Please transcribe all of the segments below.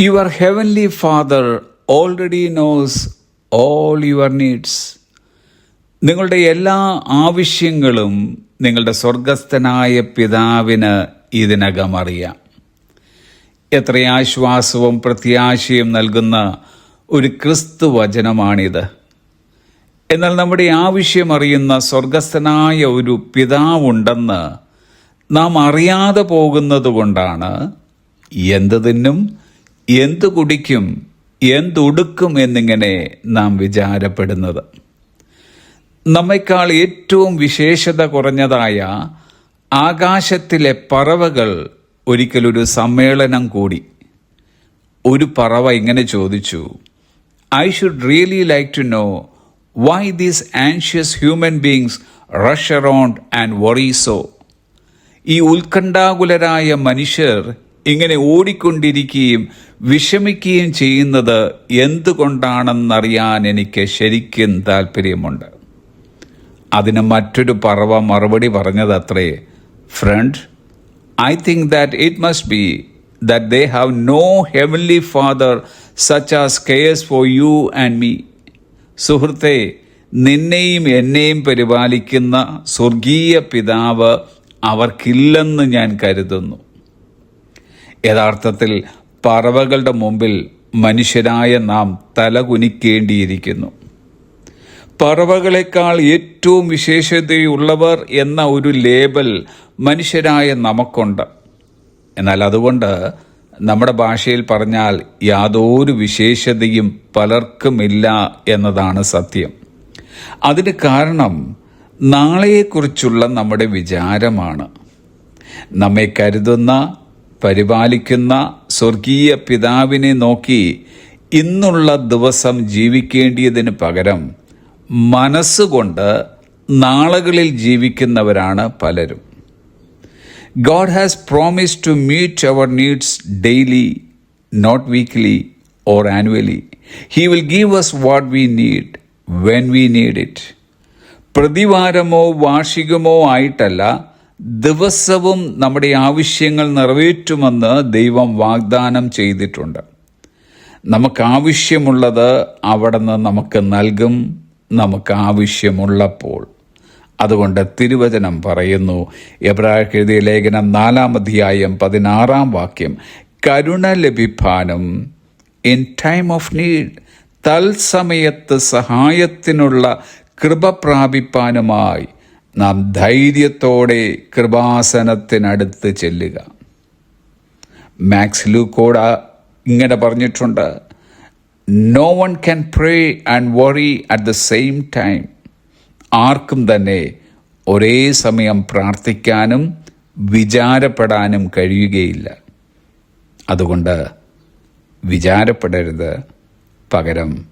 Your heavenly father already knows all your needs നിങ്ങളുടെ എല്ലാ ആവശ്യങ്ങളും നിങ്ങളുടെ സ്വർഗസ്ഥനായ പിതാവിന് ഇതിനകം അറിയാം. എത്ര ആശ്വാസവും പ്രത്യാശയും നൽകുന്ന ഒരു ക്രിസ്തു വചനമാണിത്. എന്നാൽ നമ്മുടെ ആവശ്യം അറിയുന്ന സ്വർഗസ്ഥനായ ഒരു പിതാവുണ്ടെന്ന് നാം അറിയാതെ പോകുന്നത് കൊണ്ടാണ് എന്ത് തിന്നും? എന്ത് കുടിക്കും എന്തുടുക്കും എന്നിങ്ങനെ നാം വിചാരപ്പെടുന്നത്. നമ്മെക്കാൾ ഏറ്റവും വിശേഷത കുറഞ്ഞതായ ആകാശത്തിലെ പറവകൾ ഒരിക്കലൊരു സമ്മേളനം കൂടി. ഒരു പറവ ഇങ്ങനെ ചോദിച്ചു I should really like to know why these anxious human beings rush around and worry so ഈ ഉത്കണ്ഠാകുലരായ മനുഷ്യർ ഇങ്ങനെ ഓടിക്കൊണ്ടിരിക്കുകയും വിഷമിക്കുകയും ചെയ്യുന്നത് എന്തുകൊണ്ടാണെന്നറിയാൻ എനിക്ക് ശരിക്കും താല്പര്യമുണ്ട്. അതിന് മറ്റൊരു പറവ മറുപടി പറഞ്ഞതത്രേ friend I think that it must be that they have no heavenly father such as cares for you and me സുഹൃത്തെ നിന്നെയും എന്നെയും പരിപാലിക്കുന്ന സ്വർഗീയ പിതാവ് അവർക്കില്ലെന്ന് ഞാൻ കരുതുന്നു. യഥാർത്ഥത്തിൽ പറവകളുടെ മുമ്പിൽ മനുഷ്യരായ നാം തലകുനിക്കേണ്ടിയിരിക്കുന്നു. പറവകളെക്കാൾ ഏറ്റവും വിശേഷതയുള്ളവർ എന്ന ഒരു ലേബൽ മനുഷ്യരായ നമുക്കുണ്ട്. എന്നാൽ അതുകൊണ്ട് നമ്മുടെ ഭാഷയിൽ പറഞ്ഞാൽ യാതൊരു വിശേഷതയും പലർക്കുമില്ല എന്നതാണ് സത്യം. അതിന് കാരണം നാളെയെക്കുറിച്ചുള്ള നമ്മുടെ വിചാരമാണ്. നമ്മെ കരുതുന്ന പരിപാലിക്കുന്ന സ്വർഗീയ പിതാവിനെ നോക്കി ഇന്നുള്ള ദിവസം ജീവിക്കേണ്ടിയതിന് പകരം മനസ്സുകൊണ്ട് നാളുകളിൽ ജീവിക്കുന്നവരാണ് പലരും. God has promise to meet our needs daily not weekly or annually he will give us what we need when we need it പ്രതിവാരമോ വാർഷികമോ ആയിട്ടല്ല ദിവസവും നമ്മുടെ ആവശ്യങ്ങൾ നിറവേറ്റുമെന്ന് ദൈവം വാഗ്ദാനം ചെയ്തിട്ടുണ്ട്. നമുക്ക് ആവശ്യമുള്ളത് നിന്ന് നമുക്ക് നൽകും നമുക്ക് ആവശ്യമുള്ളപ്പോൾ. അതുകൊണ്ട് തിരുവചനം പറയുന്നു. എബ്രാഹിയ ലേഖനം നാലാം അധ്യായം പതിനാറാം വാക്യം കരുണ ലഭിപ്പാനും ഇൻ ടൈം ഓഫ് നീഡ് തൽസമയത്ത് സഹായത്തിനുള്ള കൃപ പ്രാപിപ്പാനുമായി നാം ധൈര്യത്തോടെ കൃപാസനത്തിനടുത്ത് ചെല്ലുക. മാക്സ് ലൂക്കോട ഇങ്ങനെ പറഞ്ഞിട്ടുണ്ട് no one can pray and worry at the same time ആർക്കും തന്നെ ഒരേ സമയം പ്രാർത്ഥിക്കാനും വിചാരപ്പെടാനും കഴിയുകയില്ല. അതുകൊണ്ട് വിചാരപ്പെടരുത് പകരം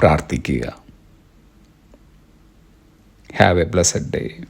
പ്രാർത്ഥിക്കുക. Have a blessed day.